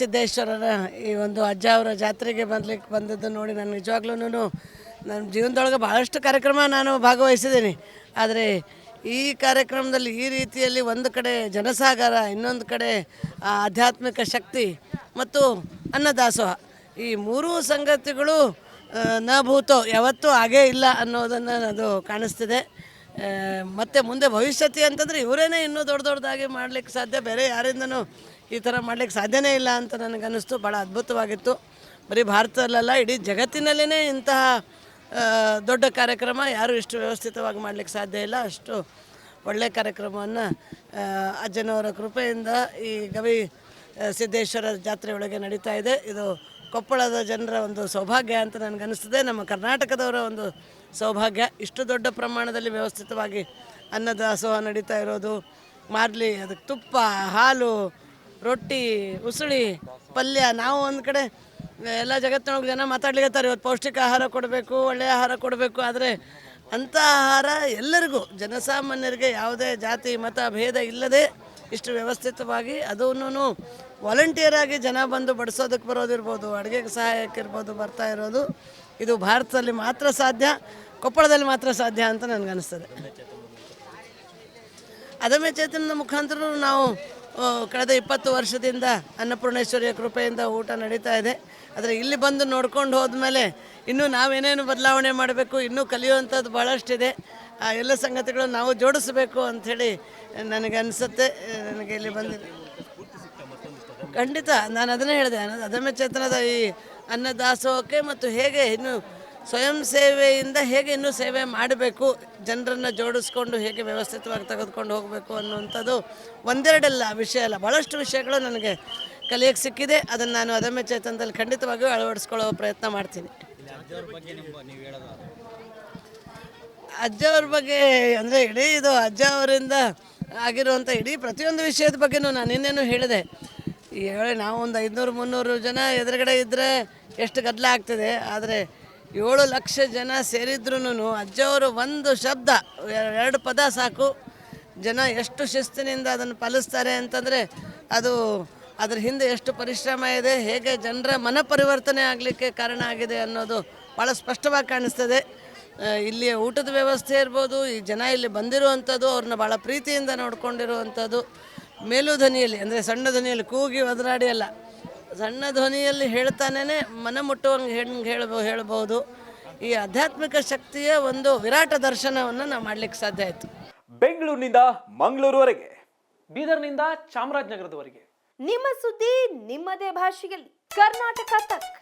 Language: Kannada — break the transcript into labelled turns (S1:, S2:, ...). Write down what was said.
S1: ಸಿದ್ದೇಶ್ವರರ ಈ ಒಂದು ಅಜ್ಜ ಅವರ ಜಾತ್ರೆಗೆ ಬರ್ಲಿಕ್ಕೆ ಬಂದದ್ದು ನೋಡಿ ನಾನು ನಿಜವಾಗ್ಲೂ ನನ್ನ ಜೀವನದೊಳಗೆ ಭಾಳಷ್ಟು ಕಾರ್ಯಕ್ರಮ ನಾನು ಭಾಗವಹಿಸಿದ್ದೀನಿ. ಆದರೆ ಈ ಕಾರ್ಯಕ್ರಮದಲ್ಲಿ ಈ ರೀತಿಯಲ್ಲಿ ಒಂದು ಕಡೆ ಜನಸಾಗರ, ಇನ್ನೊಂದು ಕಡೆ ಆಧ್ಯಾತ್ಮಿಕ ಶಕ್ತಿ ಮತ್ತು ಅನ್ನದಾಸೋಹ. ಈ ಮೂರೂ ಸಂಗತಿಗಳು ನ ಭೂತೋ ಯಾವತ್ತೂ ಹಾಗೇ ಇಲ್ಲ ಅನ್ನೋದನ್ನು ಅದು ಕಾಣಿಸ್ತಿದೆ. ಮತ್ತೆ ಮುಂದೆ ಭವಿಷ್ಯತಿ ಅಂತಂದರೆ ಇವರೇನೇ ಇನ್ನೂ ದೊಡ್ಡ ದೊಡ್ಡದಾಗಿ ಮಾಡಲಿಕ್ಕೆ ಸಾಧ್ಯ. ಬೇರೆ ಯಾರಿಂದನೂ ಈ ಥರ ಮಾಡಲಿಕ್ಕೆ ಸಾಧ್ಯನೇ ಇಲ್ಲ ಅಂತ ನನಗನ್ನಿಸ್ತು. ಭಾಳ ಅದ್ಭುತವಾಗಿತ್ತು. ಬರೀ ಭಾರತದಲ್ಲೆಲ್ಲ, ಇಡೀ ಜಗತ್ತಿನಲ್ಲೇ ಇಂತಹ ದೊಡ್ಡ ಕಾರ್ಯಕ್ರಮ ಯಾರು ಇಷ್ಟು ವ್ಯವಸ್ಥಿತವಾಗಿ ಮಾಡಲಿಕ್ಕೆ ಸಾಧ್ಯ ಇಲ್ಲ. ಅಷ್ಟು ಒಳ್ಳೆಯ ಕಾರ್ಯಕ್ರಮವನ್ನು ಅಜ್ಜನವರ ಕೃಪೆಯಿಂದ ಈ ಗವಿ ಸಿದ್ದೇಶ್ವರ ಜಾತ್ರೆ ಒಳಗೆ ನಡೀತಾ ಇದೆ. ಇದು ಕೊಪ್ಪಳದ ಜನರ ಒಂದು ಸೌಭಾಗ್ಯ ಅಂತ ನನಗನ್ನಿಸ್ತದೆ. ನಮ್ಮ ಕರ್ನಾಟಕದವರ ಒಂದು ಸೌಭಾಗ್ಯ ಇಷ್ಟು ದೊಡ್ಡ ಪ್ರಮಾಣದಲ್ಲಿ ವ್ಯವಸ್ಥಿತವಾಗಿ ಅನ್ನದಾಸೋಹ ನಡೀತಾ ಇರೋದು. ಮಾರ್ಲಿ ಅದಕ್ಕೆ ತುಪ್ಪ, ಹಾಲು, ರೊಟ್ಟಿ, ಉಸುಳಿ, ಪಲ್ಯ. ನಾವು ಒಂದು ಕಡೆ ಎಲ್ಲ ಜಗತ್ತಿನೊಳಗೆ ಜನ ಮಾತಾಡ್ಲಿಕ್ಕೆ ಇವತ್ತು ಪೌಷ್ಟಿಕ ಆಹಾರ ಕೊಡಬೇಕು, ಒಳ್ಳೆಯ ಆಹಾರ ಕೊಡಬೇಕು. ಆದರೆ ಅಂಥ ಆಹಾರ ಎಲ್ಲರಿಗೂ, ಜನಸಾಮಾನ್ಯರಿಗೆ ಯಾವುದೇ ಜಾತಿ, ಮತ, ಭೇದ ಇಲ್ಲದೆ ಇಷ್ಟು ವ್ಯವಸ್ಥಿತವಾಗಿ ಅದನ್ನು ವಾಲಂಟಿಯರ್ ಆಗಿ ಜನ ಬಂದು ಬಡಿಸೋದಕ್ಕೆ ಬರೋದಿರ್ಬೋದು, ಅಡುಗೆಗೆ ಸಹಾಯಕ್ಕಿರ್ಬೋದು ಬರ್ತಾ ಇರೋದು. ಇದು ಭಾರತದಲ್ಲಿ ಮಾತ್ರ ಸಾಧ್ಯ, ಕೊಪ್ಪಳದಲ್ಲಿ ಮಾತ್ರ ಸಾಧ್ಯ ಅಂತ ನನಗನ್ನಿಸ್ತದೆ ಅದಮ್ಯ ಚೇತನದ ಮುಖಾಂತರ ನಾವು ಕಳೆದ ಇಪ್ಪತ್ತು ವರ್ಷದಿಂದ ಅನ್ನಪೂರ್ಣೇಶ್ವರಿಯ ಕೃಪೆಯಿಂದ ಊಟ ನಡೀತಾ ಇದೆ. ಆದರೆ ಇಲ್ಲಿ ಬಂದು ನೋಡ್ಕೊಂಡು ಹೋದ್ಮೇಲೆ ಇನ್ನೂ ನಾವೇನೇನು ಬದಲಾವಣೆ ಮಾಡಬೇಕು, ಇನ್ನೂ ಕಲಿಯುವಂಥದ್ದು ಭಾಳಷ್ಟಿದೆ ಆ, ಎಲ್ಲ ಸಂಗತಿಗಳು ನಾವು ಜೋಡಿಸಬೇಕು ಅಂಥೇಳಿ ನನಗೆ ಅನಿಸುತ್ತೆ. ನನಗೆ ಇಲ್ಲಿ ಬಂದಿದೆ. ಖಂಡಿತ, ನಾನು ಅದನ್ನೇ ಹೇಳಿದೆ. ಅದಮ್ಯ ಚೇತನದ ಈ ಅನ್ನದಾಸೋಹಕ್ಕೆ ಮತ್ತು ಹೇಗೆ ಇನ್ನು ಸ್ವಯಂ ಸೇವೆಯಿಂದ ಹೇಗೆ ಇನ್ನೂ ಸೇವೆ ಮಾಡಬೇಕು, ಜನರನ್ನು ಜೋಡಿಸ್ಕೊಂಡು ಹೇಗೆ ವ್ಯವಸ್ಥಿತವಾಗಿ ತೆಗೆದುಕೊಂಡು ಹೋಗಬೇಕು ಅನ್ನುವಂಥದ್ದು ಒಂದೆರಡಲ್ಲ ವಿಷಯ ಅಲ್ಲ. ಭಾಳಷ್ಟು ವಿಷಯಗಳು ನನಗೆ ಕಲಿಯಕ್ಕೆ ಸಿಕ್ಕಿದೆ. ಅದನ್ನು ನಾನು ಅದಮ್ಯ ಚೇತನದಲ್ಲಿ ಖಂಡಿತವಾಗಿಯೂ ಅಳವಡಿಸ್ಕೊಳ್ಳೋ ಪ್ರಯತ್ನ ಮಾಡ್ತೀನಿ. ಅಜ್ಜವ್ರ ಬಗ್ಗೆ ಅಂದರೆ ಇಡೀ ಇದು ಅಜ್ಜ ಅವರಿಂದ ಆಗಿರುವಂಥ ಇಡೀ ಪ್ರತಿಯೊಂದು ವಿಷಯದ ಬಗ್ಗೆನೂ ನಾನು ಇನ್ನೇನು ಹೇಳಿದೆ. ಹೇಳಿ ನಾವು ಒಂದು ಐದುನೂರು, ಮುನ್ನೂರು ಜನ ಎದುರುಗಡೆ ಇದ್ದರೆ ಎಷ್ಟು ಗದ್ದಲ ಆಗ್ತದೆ ಆದರೆ ಏಳು ಲಕ್ಷ ಜನ ಸೇರಿದ್ರೂ ಅಜ್ಜವರು ಒಂದು ಶಬ್ದ, ಎರಡು ಪದ ಸಾಕು. ಜನ ಎಷ್ಟು ಶಿಸ್ತಿನಿಂದ ಅದನ್ನು ಪಾಲಿಸ್ತಾರೆ ಅಂತಂದರೆ ಅದು ಅದರ ಹಿಂದೆ ಎಷ್ಟು ಪರಿಶ್ರಮ ಇದೆ, ಹೇಗೆ ಜನರ ಮನ ಪರಿವರ್ತನೆ ಆಗಲಿಕ್ಕೆ ಕಾರಣ ಆಗಿದೆ ಅನ್ನೋದು ಭಾಳ ಸ್ಪಷ್ಟವಾಗಿ ಕಾಣಿಸ್ತದೆ. ಇಲ್ಲಿ ಊಟದ ವ್ಯವಸ್ಥೆ ಇರ್ಬೋದು, ಈ ಜನ ಇಲ್ಲಿ ಬಂದಿರುವಂಥದ್ದು, ಅವ್ರನ್ನ ಭಾಳ ಪ್ರೀತಿಯಿಂದ ನೋಡ್ಕೊಂಡಿರುವಂಥದ್ದು. ಮೇಲು ಧ್ವನಿಯಲ್ಲಿ ಅಂದರೆ ಸಣ್ಣ ಧನಿಯಲ್ಲಿ ಕೂಗಿ ಒದರಾಡಿ ಅಲ್ಲ ಸಣ್ಣ ಧ್ವನಿಯಲ್ಲಿ ಹೇಳ್ತಾನೇ ಮನ ಮುಟ್ಟುವಂಗೆ ಹೆಂಗೆ ಹೇಳ್ಬೋ ಹೇಳ್ಬೋದು ಈ ಆಧ್ಯಾತ್ಮಿಕ ಶಕ್ತಿಯ ಒಂದು ವಿರಾಟ ದರ್ಶನವನ್ನು ನಾವು ಮಾಡ್ಲಿಕ್ಕೆ ಸಾಧ್ಯ ಆಯಿತು.
S2: ಬೆಂಗಳೂರಿನಿಂದ ಮಂಗಳೂರುವರೆಗೆ
S3: ಬೀದರ್ನಿಂದ ಚಾಮರಾಜನಗರದವರೆಗೆ.
S4: ನಿಮ್ಮ ಸುದ್ದಿ ನಿಮ್ಮದೇ ಭಾಷೆಯಲ್ಲಿ. ಕರ್ನಾಟಕ ತಕ್.